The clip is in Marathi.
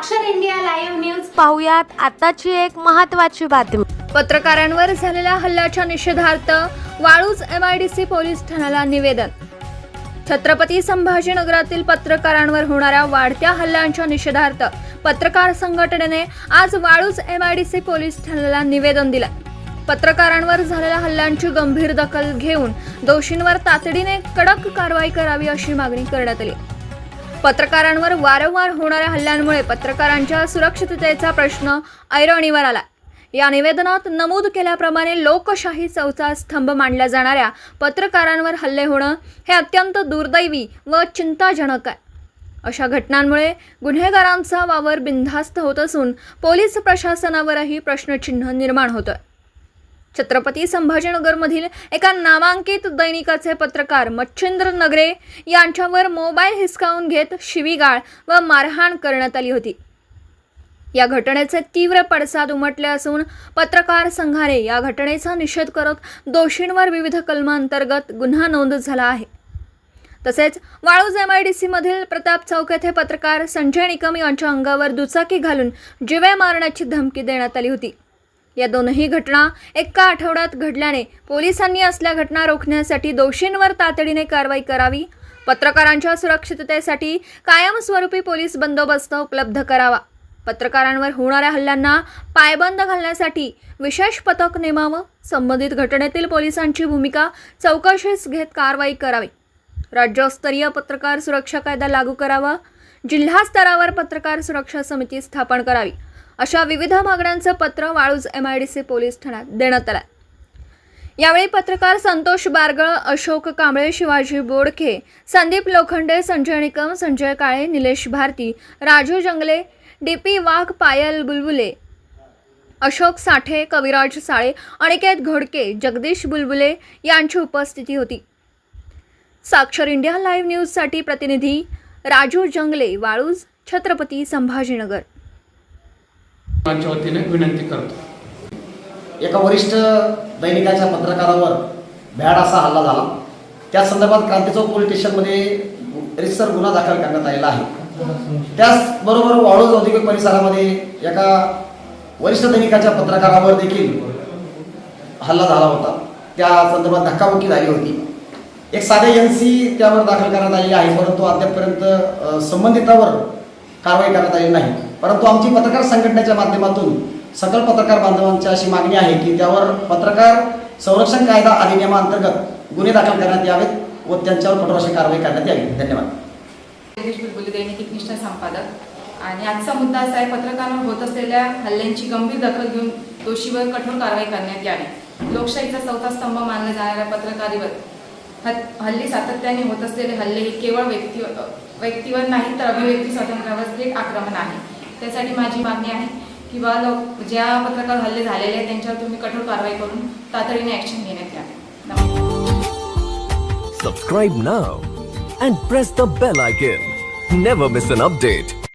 साक्षर इंडिया लाईव्ह न्यूज. पाहुयात आताची एक महत्वाची बातमी. पत्रकारांवर झालेल्या हल्ल्याच्या निषेधार्थ वाळूज एमआयडीसी पोलीस ठाण्याला निवेदन. छत्रपती संभाजीनगरातील पत्रकारांवर होणाऱ्या वाढत्या हल्ल्यांच्या निषेधार्थ पत्रकार संघटनेने आज वाळूज एमआयडीसी पोलीस ठाण्याला निवेदन दिलं. पत्रकारांवर झालेल्या हल्ल्यांची गंभीर दखल घेऊन दोषींवर तातडीने कडक कारवाई करावी अशी मागणी करण्यात आली. पत्रकारांवर वारंवार होणाऱ्या हल्ल्यांमुळे पत्रकारांच्या सुरक्षिततेचा प्रश्न ऐरणीवर आला या निवेदनात नमूद केल्याप्रमाणे लोकशाही चौथा स्तंभ मानल्या जाणाऱ्या पत्रकारांवर हल्ले होणं हे अत्यंत दुर्दैवी व चिंताजनक आहे. अशा घटनांमुळे गुन्हेगारांचा वावर बिनधास्त होत असून पोलीस प्रशासनावरही प्रश्नचिन्ह निर्माण होतं छत्रपती संभाजीनगरमधील एका नामांकित दैनिकाचे पत्रकार मच्छिंद्र नगरे यांच्यावर मोबाईल हिसकावून घेत शिवीगाळ व मारहाण करण्यात आली होती. या घटनेचे तीव्र पडसाद उमटले असून पत्रकार संघाने या घटनेचा निषेध करत दोषींवर विविध कलमांतर्गत गुन्हा नोंद झाला आहे. तसेच वाळूज एम आय डी सीमधील प्रताप चौक येथे पत्रकार संजय निकम यांच्या अंगावर दुचाकी घालून जिवे मारण्याची धमकी देण्यात आली होती. या दोनही घटना एका आठवड्यात घडल्याने पोलिसांनी असल्या घटना रोखण्यासाठी दोषींवर तातडीने कारवाई करावी. पत्रकारांच्या सुरक्षिततेसाठी कायमस्वरूपी पोलीस बंदोबस्त उपलब्ध करावा. पत्रकारांवर होणाऱ्या हल्ल्यांना पायबंद घालण्यासाठी विशेष पथक नेमावं. संबंधित घटनेतील पोलिसांची भूमिका चौकशीस घेत कारवाई करावी. राज्यस्तरीय पत्रकार सुरक्षा कायदा लागू करावा. जिल्हा स्तरावर पत्रकार सुरक्षा समिती स्थापन करावी. अशा विविध मागण्यांचं पत्र Waluj M I D C police ठाण्यात देण्यात आलं यावेळी पत्रकार संतोष बारगळ अशोक कांबळे शिवाजी बोडखे संदीप लोखंडे संजय निकम संजय काळे निलेश भारती राजू जंगले डी पी वाघ पायल बुलबुले अशोक साठे कविराज साळे अनिकेत घोडके जगदीश बुलबुले यांची उपस्थिती होती. साक्षर इंडिया लाईव्ह न्यूजसाठी प्रतिनिधी राजू जंगले वाळूज छत्रपती संभाजीनगर. च्या वतीने विनंती करतो. एका वरिष्ठ दैनिकाच्या पत्रकारावर भ्याड असा हल्ला झाला. त्या संदर्भात क्रांतीचौक पोलीस स्टेशनमध्ये रितसर गुन्हा दाखल करण्यात आलेला आहे. त्याचबरोबर वाळूज औद्योगिक परिसरामध्ये एका वरिष्ठ दैनिकाच्या पत्रकारावर देखील हल्ला झाला होता. त्या संदर्भात धक्काबुक्की झाली होती. एक साधे एन सी त्यावर दाखल करण्यात आलेली आहे परंतु अद्यापपर्यंत संबंधितावर कारवाई करण्यात आलेली नाही. परंतु आमची पत्रकार संघटनेच्या माध्यमातून सकल पत्रकार बांधवांची अशी मागणी आहे की त्यावर पत्रकार संरक्षण कायदा अधिनियमाअंतर्गत गुन्हे दाखल करण्यात यावेत व त्यांच्यावर कठोर अशी कारवाई करण्यात यावी. धन्यवाद. दैनिक एकनिष्ठ संपादक आणि आजचा मुद्दा असा आहे पत्रकारांवर होत असलेल्या हल्ल्यांची गंभीर दखल घेऊन दोषीवर कठोर कारवाई करण्यात यावी. लोकशाहीचा चौथा स्तंभ मानला जाणाऱ्या पत्रकारीवर हल्ली सातत्याने होत असलेले हल्ले हे केवळ व्यक्ती व्यक्तीवर नाही तर अभिव्यक्ती स्वातंत्र्यावर थेट आक्रमण आहे. त्यासाठी माझी मागणी आहे की बा लोक ज्या पत्रकार हल्ले झालेले आहेत त्यांच्यावर तुम्ही कठोर कारवाई करून तातडीने ॲक्शन घेण्यात यावे. Subscribe now and press the bell icon never miss an update.